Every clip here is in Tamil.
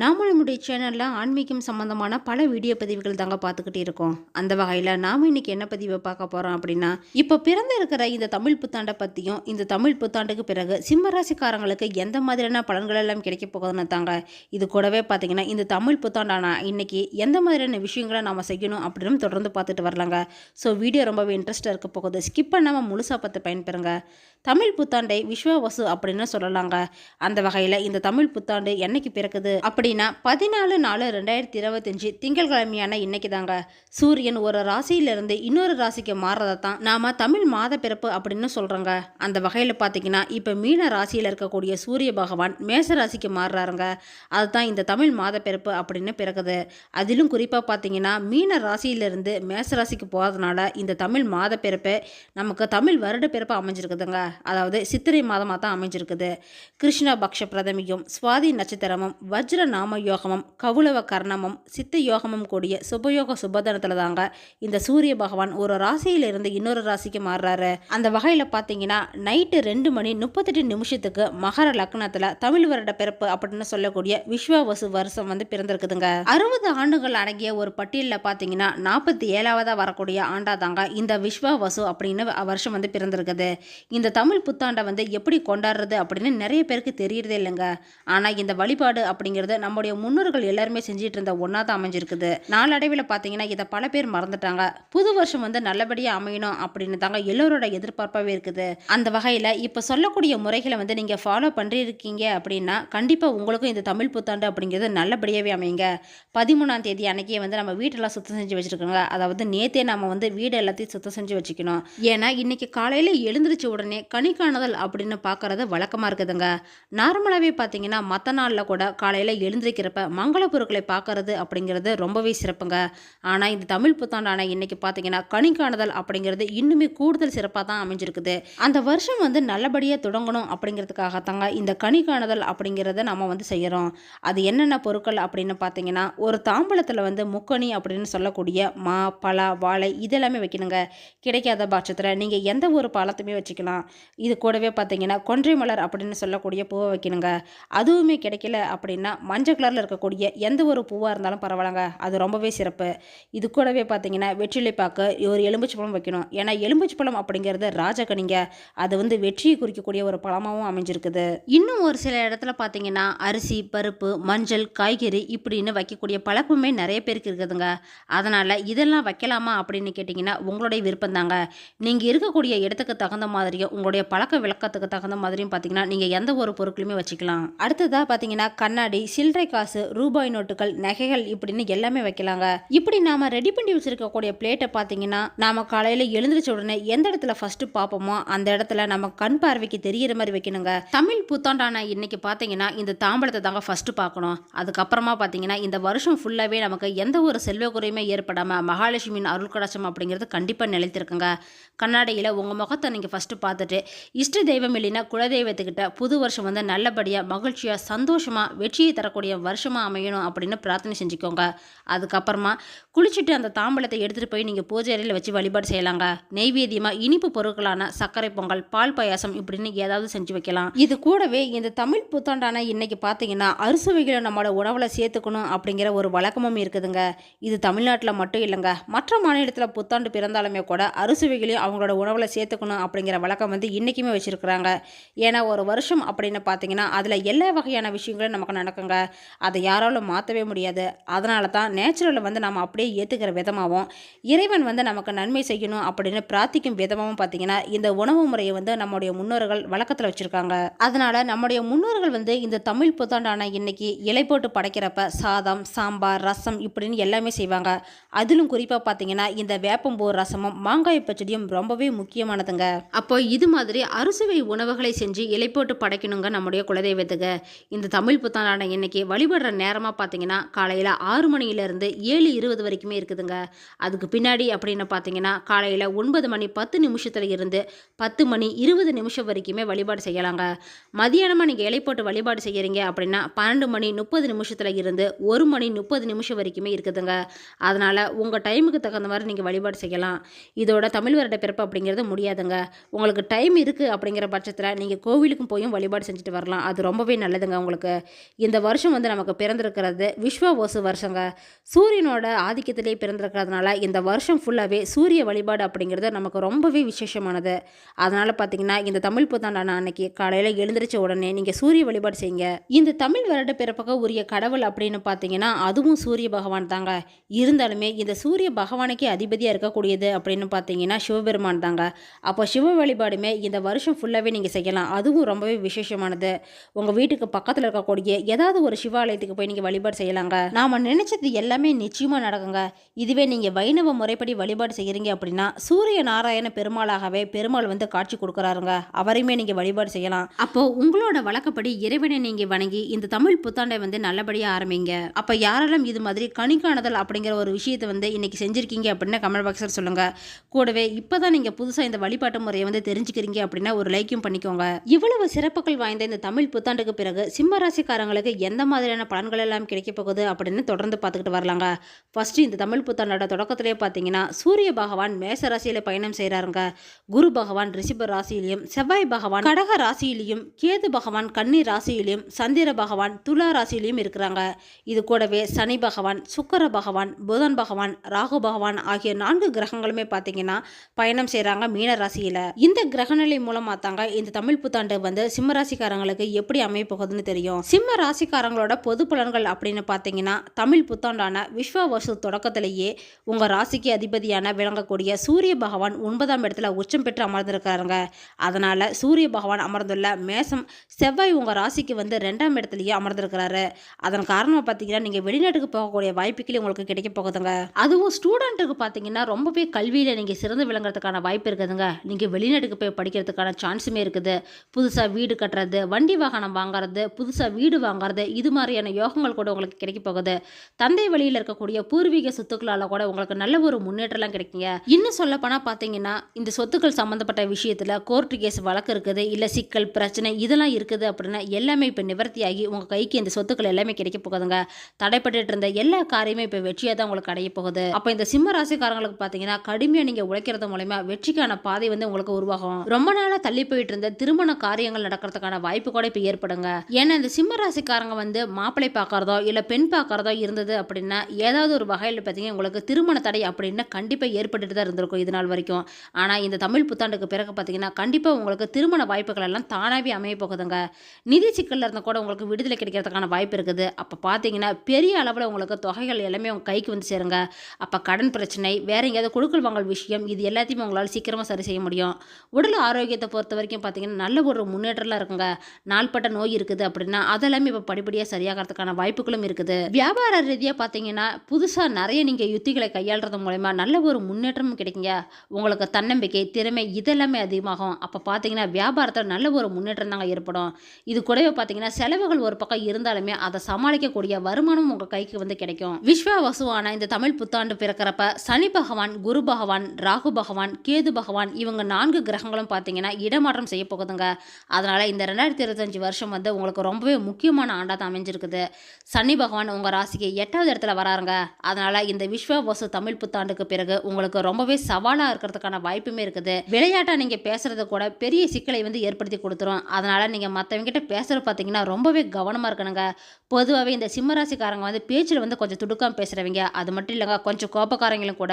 நாம நம்முடைய சேனலில் ஆன்மீகம் சம்மந்தமான பல வீடியோ பதிவுகள் தாங்க பார்த்துக்கிட்டே இருக்கோம். அந்த வகையில் நாம் இன்னைக்கு என்ன பதிவை பார்க்க போகிறோம் அப்படின்னா இப்போ பிறந்து இருக்கிற இந்த தமிழ் புத்தாண்டை பற்றியும் இந்த தமிழ் புத்தாண்டுக்கு பிறகு சிம்மராசிக்காரங்களுக்கு எந்த மாதிரியான பலன்கள் எல்லாம் கிடைக்க போகுதுன்னு தாங்க. இது கூடவே பார்த்தீங்கன்னா இந்த தமிழ் புத்தாண்டான இன்னைக்கு எந்த மாதிரியான விஷயங்களை நாம் செய்யணும் அப்படின்னு தொடர்ந்து பார்த்துட்டு வரலாங்க. ஸோ வீடியோ ரொம்பவே இன்ட்ரெஸ்ட்டாக இருக்க போகுது. ஸ்கிப் பண்ணாமல் முழுசாக பார்த்து பயன்பெறுங்க. தமிழ் புத்தாண்டை விஸ்வவசு அப்படின்னு சொல்லலாங்க. அந்த வகையில் இந்த தமிழ் புத்தாண்டு என்னைக்கு பிறக்குது அப்படின்னா பதினாலு நாலு ரெண்டாயிரத்தி இருபத்தஞ்சி திங்கட்கிழமையான இன்னைக்கு தாங்க சூரியன் ஒரு ராசியிலிருந்து இன்னொரு ராசிக்கு மாறதை தான் நாம தமிழ் மாத பிறப்பு அப்படின்னு சொல்றோங்க. அந்த வகையில் பார்த்தீங்கன்னா இப்போ மீன ராசியில் இருக்கக்கூடிய சூரிய பகவான் மேச ராசிக்கு மாறுறாருங்க. அதுதான் இந்த தமிழ் மாத பிறப்பு அப்படின்னு பிறகுது. அதிலும் குறிப்பாக பார்த்தீங்கன்னா மீன ராசியிலிருந்து மேச ராசிக்கு போகிறதுனால இந்த தமிழ் மாத பிறப்பு நமக்கு தமிழ் வருட பிறப்பு அமைஞ்சிருக்குதுங்க. அதாவது சித்திரை மாதமாக தான் அமைஞ்சிருக்குது. கிருஷ்ண பக்ஷ பிரதமியும் சுவாதி நட்சத்திரமும் வஜ்ர நாம யோகமும் கவுளவ கர்ணமும் சித்த யோகமும் கூடிய சுபயோக சுபதனத்தில் தாங்க இந்த சூரிய பகவான் ஒரு ராசியிலிருந்து இன்னொரு ராசிக்கு மாறுறாரு. அந்த வகையில் பார்த்தீங்கன்னா நைட்டு ரெண்டு மணி முப்பத்தெட்டு நிமிஷத்துக்கு மகர லக்னத்தில் தமிழ் வருட பிறப்பு அப்படின்னு சொல்லக்கூடிய விஸ்வவசு வருஷம் வந்து பிறந்திருக்குதுங்க. அறுபது ஆண்டுகள் அடங்கிய ஒரு பட்டியலில் பார்த்தீங்கன்னா நாற்பத்தி ஏழாவதாக வரக்கூடிய ஆண்டா தாங்க இந்த விஸ்வவசு அப்படின்னு வருஷம் வந்து பிறந்திருக்குது. இந்த தமிழ் புத்தாண்டை வந்து எப்படி கொண்டாடுறது அப்படின்னு நிறைய பேருக்கு தெரியறதே இல்லைங்க. ஆனால் இந்த வழிபாடு அப்படிங்கிறது நம்முடைய முன்னோர்கள் எல்லாருமே செஞ்சிட்டு இருந்த ஒன்றா தான் அமைஞ்சிருக்குது. நாளடைவில் பார்த்தீங்கன்னா இதை பல பேர் மறந்துட்டாங்க. புது வருஷம் வந்து நல்லபடியாக அமையணும் அப்படின்னு தாங்க எல்லோரோட எதிர்பார்ப்பாகவே இருக்குது. அந்த வகையில் இப்போ சொல்லக்கூடிய முறைகளை வந்து நீங்கள் ஃபாலோ பண்ணிருக்கீங்க அப்படின்னா கண்டிப்பாக உங்களுக்கும் இந்த தமிழ் புத்தாண்டு அப்படிங்கிறது நல்லபடியாகவே அமையுங்க. பதிமூணாம் தேதி அன்னைக்கே வந்து நம்ம வீட்டெல்லாம் சுத்தம் செஞ்சு வச்சுருக்கோங்க. அதாவது நேத்தே நம்ம வந்து வீடு எல்லாத்தையும் சுத்தம் செஞ்சு வச்சுக்கணும். ஏன்னா இன்னைக்கு காலையில் எழுந்திரிச்ச உடனே கனி காணுதல் அப்படின்னு பார்க்கறது வழக்கமாக இருக்குதுங்க. நார்மலாகவே பார்த்தீங்கன்னா மற்ற நாளில் கூட காலையில் எழுந்திருக்கிறப்ப மங்கள பொருட்களை பார்க்கறது அப்படிங்கிறது ரொம்பவே சிறப்புங்க. ஆனால் இந்த தமிழ் புத்தாண்டான இன்னைக்கு பார்த்தீங்கன்னா கனி காணுதல் அப்படிங்கிறது இன்னுமே கூடுதல் சிறப்பாக தான் அமைஞ்சிருக்குது. அந்த வருஷம் வந்து நல்லபடியாக தொடங்கணும் அப்படிங்கிறதுக்காக தாங்க இந்த கனி காணுதல் அப்படிங்கிறத நம்ம வந்து செய்கிறோம் அது என்னென்ன பொருட்கள் அப்படின்னு பார்த்தீங்கன்னா ஒரு தாம்பழத்தில் வந்து முக்கணி அப்படின்னு சொல்லக்கூடிய மா பலா வாழை இதெல்லாமே வைக்கணுங்க. கிடைக்காத பட்சத்தில் நீங்கள் எந்த ஒரு பழத்தையுமே வச்சுக்கலாம். இது கூடவே பார்த்தீங்கன்னா கொன்றை மலர் அப்படின்னு சொல்லக்கூடிய பூவை வைக்கணுங்க. அதுவுமே கிடைக்கல அப்படின்னா மஞ்சள் மஞ்சள் கலரில் இருக்கக்கூடிய எந்த ஒரு பூவாக இருந்தாலும் பரவாயில்லங்க. அது ரொம்பவே சிறப்பு. இது கூடவே பார்த்தீங்கன்னா வெற்றிலை பாக்கு ஒரு எலும்புச்சி பழம் வைக்கணும். ஏன்னா எலும்புச்சி பழம் அப்படிங்கிறது ராஜகனிங்க. அது வந்து வெற்றியை குறிக்கக்கூடிய ஒரு பழமாகவும் அமைஞ்சிருக்குது. இன்னும் ஒரு சில இடத்துல பார்த்தீங்கன்னா அரிசி பருப்பு மஞ்சள் காய்கறி இப்படின்னு வைக்கக்கூடிய பழக்கமே நிறைய பேருக்கு இருக்குதுங்க. அதனால் இதெல்லாம் வைக்கலாமா அப்படின்னு கேட்டிங்கன்னா உங்களுடைய விருப்பம் தாங்க. நீங்கள் இருக்கக்கூடிய இடத்துக்கு தகுந்த மாதிரியும் உங்களுடைய பழக்க விளக்கத்துக்கு தகுந்த மாதிரியும் பார்த்தீங்கன்னா நீங்கள் எந்த ஒரு பொருட்களுமே வச்சுக்கலாம். அடுத்ததாக பார்த்தீங்கன்னா கண்ணாடி சில்லறை காசு ரூபாய் நோட்டுகள் நகைகள் இப்படின்னு எல்லாமே வைக்கலாங்க. இப்படி நாம ரெடி பண்ணி வச்சிருக்கக்கூடிய பிளேட்டை பார்த்தீங்கன்னா நாம காலையில் எழுந்திரிச்ச உடனே எந்த இடத்துல ஃபர்ஸ்ட் பார்ப்போமோ அந்த இடத்துல நம்ம கண் பார்வைக்கு தெரியிற மாதிரி வைக்கணுங்க. தமிழ் புத்தாண்டான இன்னைக்கு பார்த்தீங்கன்னா இந்த தாம்பழத்தை தாங்க ஃபர்ஸ்ட் பார்க்கணும் அதுக்கப்புறமா பார்த்தீங்கன்னா இந்த வருஷம் ஃபுல்லாகவே நமக்கு எந்த ஒரு செல்வ குறையுமே ஏற்படாமல் மகாலட்சுமியின் அருள் கடாட்சம் அப்படிங்கிறது கண்டிப்பாக நிலைத்திருக்குங்க. கண்ணாடியில் உங்கள் முகத்தை நீங்கள் ஃபஸ்ட்டு பார்த்துட்டு இஷ்ட தெய்வம் இல்லைன்னா குலதெய்வத்துக்கிட்ட புது வருஷம் வந்து நல்லபடியாக மகிழ்ச்சியாக சந்தோஷமாக வெற்றியை வரக்கூடிய வருஷமாக அமையணும் அப்படின்னு பிரார்த்தனை செஞ்சுக்கோங்க. அதுக்கப்புறமா குளிச்சுட்டு அந்த தாம்பழத்தை எடுத்துகிட்டு போய் நீங்கள் பூஜை அறையில் வச்சு வழிபாடு செய்யலாங்க. நெய்வேத்தியமாக இனிப்பு பொருட்களான சர்க்கரை பொங்கல் பால் பாயாசம் இப்படின்னு ஏதாவது செஞ்சு வைக்கலாம். இது கூடவே இந்த தமிழ் புத்தாண்டான இன்னைக்கு பார்த்தீங்கன்னா அறுசுவைகளை நம்மளோட உணவில் சேர்த்துக்கணும் அப்படிங்கிற ஒரு வழக்கமும் இருக்குதுங்க. இது தமிழ்நாட்டில் மட்டும் இல்லைங்க. மற்ற மாநிலத்தில் புத்தாண்டு பிறந்தாலுமே கூட அறுசுவைகளையும் அவங்களோட உணவில் சேர்த்துக்கணும் அப்படிங்கிற வழக்கம் வந்து இன்றைக்குமே வச்சுருக்குறாங்க. ஏன்னா ஒரு வருஷம் அப்படின்னு பார்த்தீங்கன்னா அதில் எல்லா வகையான விஷயங்களும் நமக்கு நடக்குங்க. அதை யாராலும் மாற்றவே முடியாது. அதனால தான் நேச்சுரலை வந்து நம்ம அப்படியே ஏற்றுக்கிற விதமாகவும் இறைவன் வந்து நமக்கு நன்மை செய்யணும் அப்படின்னு பிரார்த்திக்கும் விதமாகவும் பார்த்தீங்கன்னா இந்த உணவு முறையை வந்து நம்முடைய முன்னோர்கள் வழக்கத்தில் வச்சுருக்காங்க. அதனால் நம்முடைய முன்னோர்கள் வந்து இந்த தமிழ் புத்தாண்டான இன்னைக்கு இலை போட்டு படைக்கிறப்ப சாதம் சாம்பார் ரசம் இப்படின்னு எல்லாமே செய்வாங்க. அதிலும் குறிப்பாக பார்த்தீங்கன்னா இந்த வேப்பம்பூ ரசமும் மாங்காய் பச்சடியும் ரொம்பவே முக்கியமானதுங்க. அப்போ இது மாதிரி அறுசுவை உணவுகளை செஞ்சு இலை போட்டு படைக்கணுங்க நம்முடைய குலதெய்வத்துக்கு. இந்த தமிழ் புத்தாண்டான இன்னைக்கு இன்றைக்கி வழிபடுற நேரமாக பார்த்தீங்கன்னா காலையில் ஆறு மணியிலேருந்து ஏழு இருபது வரைக்குமே இருக்குதுங்க. அதுக்கு பின்னாடி அப்படின்னு பார்த்தீங்கன்னா காலையில் ஒன்பது மணி பத்து நிமிஷத்துல இருந்து பத்து மணி இருபது நிமிஷம் வரைக்குமே வழிபாடு செய்யலாங்க. மதியானமாக நீங்கள் இலை போட்டு வழிபாடு செய்கிறீங்க அப்படின்னா பன்னெண்டு மணி முப்பது நிமிஷத்தில் இருந்து ஒரு மணி முப்பது நிமிஷம் வரைக்குமே இருக்குதுங்க. அதனால் உங்கள் டைமுக்கு தகுந்த மாதிரி நீங்கள் வழிபாடு செய்யலாம். இதோட தமிழ் வருட பிறப்பு அப்படிங்கிறது முடியாதுங்க. உங்களுக்கு டைம் இருக்குது அப்படிங்கிற பட்சத்தில் நீங்கள் கோவிலுக்கும் போயும் வழிபாடு செஞ்சுட்டு வரலாம். அது ரொம்பவே நல்லதுங்க உங்களுக்கு. இந்த வருஷம் வந்து நமக்கு பிறந்திருக்கிறது விஸ்வ ஓசு வருஷங்க. சூரியனோட ஆதிக்கத்திலே பிறந்திருக்கிறதுனால இந்த வருஷம் ஃபுல்லாகவே சூரிய வழிபாடு அப்படிங்கிறது நமக்கு ரொம்பவே விசேஷமானது. அதனால் பார்த்தீங்கன்னா இந்த தமிழ் புத்தாண்டான அன்னைக்கு காலையில் எழுந்திரிச்ச உடனே நீங்கள் சூரிய வழிபாடு செய்யுங்க. இந்த தமிழ் வருட பிறப்புக்கு உரிய கடவுள் அப்படின்னு பார்த்தீங்கன்னா அதுவும் சூரிய பகவான் தாங்க. இருந்தாலுமே இந்த சூரிய பகவானுக்கே அதிபதியாக இருக்கக்கூடியது அப்படின்னு பார்த்தீங்கன்னா சிவபெருமான் தாங்க. அப்போ சிவ வழிபாடுமே இந்த வருஷம் ஃபுல்லாகவே நீங்கள் செய்யலாம். அதுவும் ரொம்பவே விசேஷமானது. உங்கள் வீட்டுக்கு பக்கத்தில் இருக்கக்கூடிய ஏதாவது ஒரு சிவாலயத்துக்கு போய் நீங்கள் வழிபாடு செய்யலாங்க? நாம் நினைச்சது எல்லாமே நிச்சயமாக நடக்குங்க. இதுவே நீங்கள் வைணவ முறைப்படி வழிபாடு செய்கிறீங்க அப்படின்னா சூரிய நாராயண பெருமாளாகவே பெருமாள் வந்து காட்சி கொடுக்குறாருங்க. அவரையுமே நீங்கள் வழிபாடு செய்யலாம். அப்போ உங்களோட வழக்கப்படி இறைவனை நீங்கள் வணங்கி இந்த தமிழ் புத்தாண்டை வந்து நல்லபடியாக ஆரம்பிங்க. அப்போ யாரெல்லாம் இது மாதிரி கணிக்காணுதல் அப்படிங்கிற ஒரு விஷயத்தை வந்து இன்னைக்கு செஞ்சுருக்கீங்க அப்படின்னு கமெண்ட் பாக்ஸில் சொல்லுங்க. கூடவே இப்போதான் நீங்கள் புதுசாக இந்த வழிபாட்டு முறையை வந்து தெரிஞ்சுக்கிறீங்க அப்படின்னா ஒரு லைக்கும் பண்ணிக்கோங்க. இவ்வளவு சிறப்புகள் வாய்ந்த இந்த தமிழ் புத்தாண்டுக்கு பிறகு சிம்மராசிக்காரங்களுக்கு எந்த எந்த மாதிரியான பலன்கள் எல்லாம் கிடைக்க போகுது அப்படின்னு தொடர்ந்து பார்த்துக்கிட்டு வரலாங்க. ஃபஸ்ட்டு இந்த தமிழ் புத்தாண்டோட தொடக்கத்திலே பார்த்தீங்கன்னா சூரிய பகவான் மேச ராசியில் பயணம் செய்கிறாருங்க குரு பகவான் ரிஷப ராசியிலையும் செவ்வாய் பகவான் கடக ராசியிலையும் கேது பகவான் கன்னி ராசியிலையும் சந்திர பகவான் துலா ராசியிலையும் இருக்கிறாங்க. இது கூடவே சனி பகவான் சுக்கர பகவான் புதன் பகவான் ராகு பகவான் ஆகிய நான்கு கிரகங்களுமே பார்த்தீங்கன்னா பயணம் செய்கிறாங்க மீன ராசியில். இந்த கிரகநிலை மூலமாக தாங்க இந்த தமிழ் புத்தாண்டு வந்து சிம்ம ராசிக்காரங்களுக்கு எப்படி அமைய போகுதுன்னு தெரியும். சிம்ம ராசிக்காரங்க ராசிக்காரங்களோட பொது பலன்கள் அப்படின்னு பார்த்தீங்கன்னா தமிழ் புத்தாண்டான விஸ்வ வருஷ தொடக்கத்திலேயே உங்கள் ராசிக்கு அதிபதியான விளங்கக்கூடிய சூரிய பகவான் ஒன்பதாம் இடத்துல உச்சம் பெற்று அமர்ந்திருக்காருங்க அதனால் சூரிய பகவான் அமர்ந்துள்ள மேசம் செவ்வாய் உங்கள் ராசிக்கு வந்து ரெண்டாம் இடத்துலையே அமர்ந்திருக்கிறாரு. அதன் காரணமாக பார்த்தீங்கன்னா நீங்கள் வெளிநாட்டுக்கு போகக்கூடிய வாய்ப்புகளே உங்களுக்கு கிடைக்க போகுதுங்க. அதுவும் ஸ்டூடெண்ட்டுக்கு பார்த்தீங்கன்னா ரொம்பவே கல்வியில் நீங்கள் சிறந்து விளங்குறதுக்கான வாய்ப்பு இருக்குதுங்க. நீங்கள் வெளிநாட்டுக்கு போய் படிக்கிறதுக்கான சான்ஸுமே இருக்குது. புதுசாக வீடு கட்டுறது வண்டி வாகனம் வாங்குறது புதுசாக வீடு வாங்குறது இது மாதிரியான யோகங்கள் கூட உங்களுக்கு கிடைக்க போகுது. தந்தை வழியில் இருக்கக்கூடிய பூர்வீக சொத்துக்களால் கூட உங்களுக்கு நல்ல ஒரு முன்னேற்றம்லாம் கிடைக்குங்க. இன்னும் சொல்ல போனால் பார்த்தீங்கன்னா இந்த சொத்துக்கள் சம்மந்தப்பட்ட விஷயத்தில் கோர்ட்டு கேஸ் வழக்கு இருக்குது இல்லை சிக்கல் பிரச்சனை இதெல்லாம் இருக்குது அப்படின்னா எல்லாமே இப்போ நிவர்த்தியாகி உங்கள் கைக்கு இந்த சொத்துக்கள் எல்லாமே கிடைக்க போகுதுங்க. தடைப்பட்டு இருந்த எல்லா காரியமே இப்போ வெற்றியாக தான் உங்களுக்கு அடைய போகுது. அப்போ இந்த சிம்ம ராசிக்காரங்களுக்கு பார்த்தீங்கன்னா கடுமையாக நீங்கள் உழைக்கிறது மூலயமா வெற்றிக்கான பாதை வந்து உங்களுக்கு உருவாகும். ரொம்ப நாளாக தள்ளி போயிட்டு இருந்த திருமண காரியங்கள் நடக்கிறதுக்கான வாய்ப்பு கூட இப்போ ஏற்படுங்க. ஏன்னா இந்த சிம்ம ராசிக்காரங்க வந்து மாப்பிள்ளை பார்க்கறதோ இல்லை பெண் பார்க்கறதோ இருந்தது அப்படின்னா ஏதாவது ஒரு வகையில் பார்த்தீங்கன்னா உங்களுக்கு திருமண தடை அப்படின்னா கண்டிப்பாக ஏற்பட்டுட்டு தான் இருந்திருக்கும் இது நாள் வரைக்கும். ஆனால் இந்த தமிழ் புத்தாண்டுக்கு பிறகு பார்த்தீங்கன்னா கண்டிப்பாக உங்களுக்கு திருமண வாய்ப்புகள் எல்லாம் தானாகவே அமைய போகுதுங்க. நிதி சிக்கலில் இருந்தால் கூட உங்களுக்கு விடுதலை கிடைக்கிறதுக்கான வாய்ப்பு இருக்குது. அப்போ பார்த்தீங்கன்னா பெரிய அளவில் உங்களுக்கு தொகைகள் எல்லாமே உங்கள் கைக்கு வந்து சேருங்க. அப்போ கடன் பிரச்சனை வேறு எங்கேயாவது கொடுக்கல் வாங்கல் விஷயம் இது எல்லாத்தையுமே உங்களால் சீக்கிரமாக சரி செய்ய முடியும். உடல் ஆரோக்கியத்தை பொறுத்த வரைக்கும் பார்த்தீங்கன்னா நல்ல ஒரு முன்னேற்றம்லாம் இருக்குங்க. நாள்பட்ட நோய் இருக்குது அப்படின்னா அதெல்லாமே இப்போ நல்லபடியாக சரியாகிறதுக்கான வாய்ப்புகளும் இருக்குது. வியாபார ரீதியாக பார்த்தீங்கன்னா புதுசாக நிறைய நீங்கள் யுத்திகளை கையாளுறது மூலயமா நல்ல ஒரு முன்னேற்றமும் கிடைக்குங்க. உங்களுக்கு தன்னம்பிக்கை திறமை இதெல்லாமே அதிகமாகும். அப்போ பார்த்தீங்கன்னா வியாபாரத்தில் நல்ல ஒரு முன்னேற்றம் தாங்க ஏற்படும். இது கூடவே பார்த்தீங்கன்னா செலவுகள் ஒரு பக்கம் இருந்தாலுமே அதை சமாளிக்கக்கூடிய வருமானம் உங்கள் கைக்கு வந்து கிடைக்கும். விஸ்வ வசுவான இந்த தமிழ் புத்தாண்டு பிறக்கிறப்ப சனி பகவான் குரு பகவான் ராகு பகவான் கேது பகவான் இவங்க நான்கு கிரகங்களும் பார்த்தீங்கன்னா இடமாற்றம் செய்ய போகுதுங்க அதனால் இந்த ரெண்டாயிரத்தி இருபத்தஞ்சி வருஷம் வந்து உங்களுக்கு ரொம்பவே முக்கியமான ஆண்டாக தான் அமைஞ்சிருக்குது. சனி பகவான் உங்கள் ராசிக்கு எட்டாவது இடத்துல வராருங்க. அதனால் இந்த விஸ்வ வசு தமிழ் புத்தாண்டுக்கு பிறகு உங்களுக்கு ரொம்பவே சவாலாக இருக்கிறதுக்கான வாய்ப்புமே இருக்குது. விளையாட்டாக நீங்கள் பேசுறது கூட பெரிய சிக்கலை வந்து ஏற்படுத்தி கொடுத்துரும். அதனால் நீங்கள் மற்றவங்ககிட்ட பேசுகிற பார்த்தீங்கன்னா ரொம்பவே கவனமாக இருக்கணுங்க. பொதுவாகவே இந்த சிம்மராசிக்காரங்க வந்து பேச்சில் வந்து கொஞ்சம் துடுக்காமல் பேசுகிறவங்க அது மட்டும் இல்லைங்க கொஞ்சம் கோபக்காரங்களும் கூட.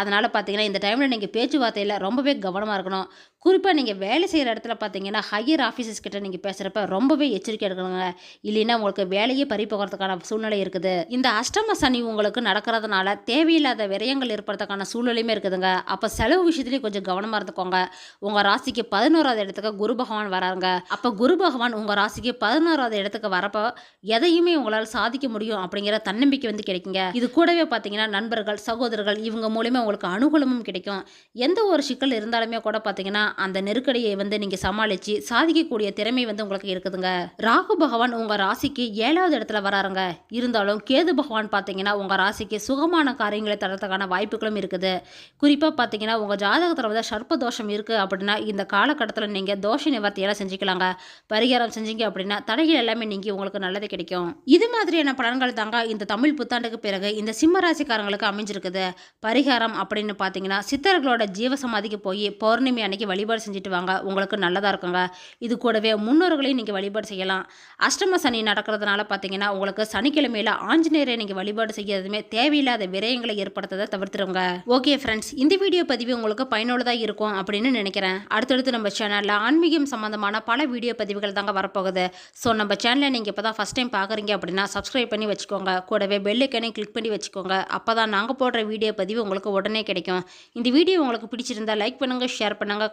அதனால் பார்த்தீங்கன்னா இந்த டைமில் நீங்கள் பேச்சுவார்த்தையில் ரொம்பவே கவனமாக இருக்கணும். குறிப்பாக நீங்கள் வேலை செய்கிற இடத்துல பார்த்தீங்கன்னா ஹையர் ஆஃபீஸர்ஸ் கிட்ட நீங்கள் பேசுகிறப்ப ரொம்பவே எச்சரிக்கை எடுக்கணுங்க இல்லைன்னா உங்களுக்கு வேலையே பறி போகிறதுக்கான சூழ்நிலை இருக்குது. இந்த அஷ்டம சனி உங்களுக்கு நடக்கிறதுனால தேவையில்லாத விரயங்கள் ஏற்படுறதுக்கான சூழ்நிலையுமே இருக்குதுங்க. அப்போ செலவு விஷயத்துலேயும் கொஞ்சம் கவனமாக இருந்துக்கோங்க. உங்கள் ராசிக்கு பதினோராவது இடத்துக்கு குரு பகவான் வராங்க அப்போ குரு பகவான் உங்கள் ராசிக்கு பதினோராவது இடத்துக்கு வரப்போ எதையுமே உங்களால் சாதிக்க முடியும் அப்படிங்கிற தன்னம்பிக்கை வந்து கிடைக்குங்க. இது கூடவே பார்த்தீங்கன்னா நண்பர்கள் சகோதரர்கள் இவங்க மூலியமாக உங்களுக்கு அனுகூலமும் கிடைக்கும். எந்த ஒரு சிக்கல் இருந்தாலுமே கூட பார்த்தீங்கன்னா அந்த நெருக்கடியை வந்து நீங்கள் சமாளித்து சாதிக்கக்கூடிய திறமை வந்து உங்களுக்கு இருக்குதுங்க. ராகு பகவான் உங்கள் ராசிக்கு ஏழாவது இடத்துல வராருங்க. இருந்தாலும் கேது பகவான் பார்த்தீங்கன்னா உங்கள் ராசிக்கு சுகமான காரியங்களை தரத்துக்கான வாய்ப்புகளும் இருக்குது. குறிப்பாக பார்த்தீங்கன்னா உங்கள் ஜாதகத்தில் வந்து சர்ப்ப தோஷம் இருக்குது அப்படின்னா இந்த காலகட்டத்தில் நீங்கள் தோஷ நிவர்த்தியெல்லாம் செஞ்சுக்கலாங்க. பரிகாரம் செஞ்சீங்க அப்படின்னா தடைகள் எல்லாமே நீங்கி உங்களுக்கு நல்லது கிடைக்கும். இது மாதிரியான பலன்கள் தாங்க இந்த தமிழ் புத்தாண்டுக்கு பிறகு இந்த சிம்ம ராசிக்காரங்களுக்கு அமைஞ்சிருக்குது. பரிகாரம் அப்படின்னு பார்த்தீங்கன்னா சித்தர்களோட ஜீவசமாதிக்கு போய் பௌர்ணமி அன்னைக்கு வழிபாடு செஞ்சுட்டு வாங்க. உங்களுக்கு நல்லதாக இருக்குங்க. இது கூடவே முன்னோர்களையும் நீங்கள் வழிபாடு செய்யலாம். அஷ்டம சனி நடக்கிறதுனால பார்த்தீங்கன்னா உங்களுக்கு சனிக்கிழமையில ஆஞ்சநேயரை நீங்கள் வழிபாடு செய்யறதுமே தேவையில்லாத விரயங்களை ஏற்படுத்ததை தவிர்த்துருங்க. ஓகே ஃப்ரெண்ட்ஸ் இந்த வீடியோ பதிவு உங்களுக்கு பயனுள்ளதாக இருக்கும் அப்படின்னு நினைக்கிறேன். அடுத்தடுத்து நம்ம சேனலில் ஆன்மீகம் சம்மந்தமான பல வீடியோ பதிவுகள் தாங்க வரப்போகுது. ஸோ நம்ம சேனலை நீங்கள் இப்போ தான் ஃபஸ்ட் டைம் பார்க்குறீங்க அப்படின்னா சப்ஸ்கிரைப் பண்ணி வச்சுக்கோங்க. கூடவே பெல் கிளிக் பண்ணி வச்சுக்கோங்க. அப்போ தான் நாங்கள் போடுற வீடியோ பதிவு உங்களுக்கு உடனே கிடைக்கும். இந்த வீடியோ உங்களுக்கு பிடிச்சிருந்தா லைக் பண்ணுங்கள் ஷேர் பண்ணுங்கள்